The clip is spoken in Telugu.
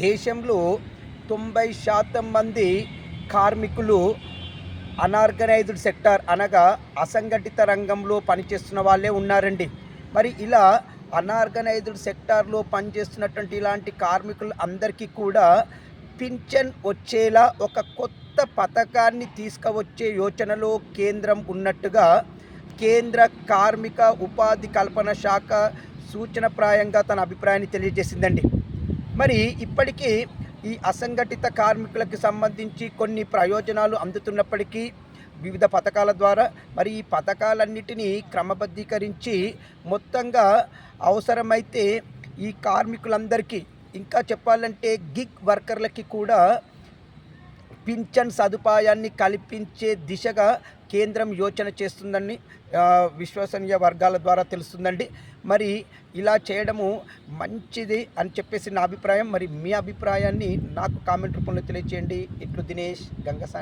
దేశంలో తొంభై శాతం మంది కార్మికులు అనార్గనైజ్డ్ సెక్టార్ అనగా అసంఘటిత రంగంలో పనిచేస్తున్న వాళ్ళే ఉన్నారండి. మరి ఇలా అనార్గనైజ్డ్ సెక్టార్లో పనిచేస్తున్నటువంటి ఇలాంటి కార్మికులు అందరికీ కూడా పింఛన్ వచ్చేలా ఒక కొత్త పథకాన్ని తీసుకువచ్చే యోచనలో కేంద్రం ఉన్నట్టుగా కేంద్ర కార్మిక ఉపాధి కల్పన శాఖ సూచనప్రాయంగా తన అభిప్రాయాన్ని తెలియజేసిందండి. మరి ఇప్పటికీ ఈ అసంఘటిత కార్మికులకు సంబంధించి కొన్ని ప్రయోజనాలు అందుతున్నప్పటికీ వివిధ పథకాల ద్వారా మరి ఈ పథకాలన్నిటినీ క్రమబద్ధీకరించి మొత్తంగా అవసరమైతే ఈ కార్మికులందరికీ ఇంకా చెప్పాలంటే గిగ్ వర్కర్లకి కూడా పింఛన్ సదుపాయాన్ని కల్పించే దిశగా కేంద్రం యోచన చేస్తుందని విశ్వసనీయ వర్గాల ద్వారా తెలుస్తుందండి. మరి ఇలా చేయడము మంచిది అని చెప్పేసి నా అభిప్రాయం. మరి మీ అభిప్రాయాన్ని నాకు కామెంట్ రూపంలో తెలియచేయండి. ఇట్లు దినేష్ గంగసాని.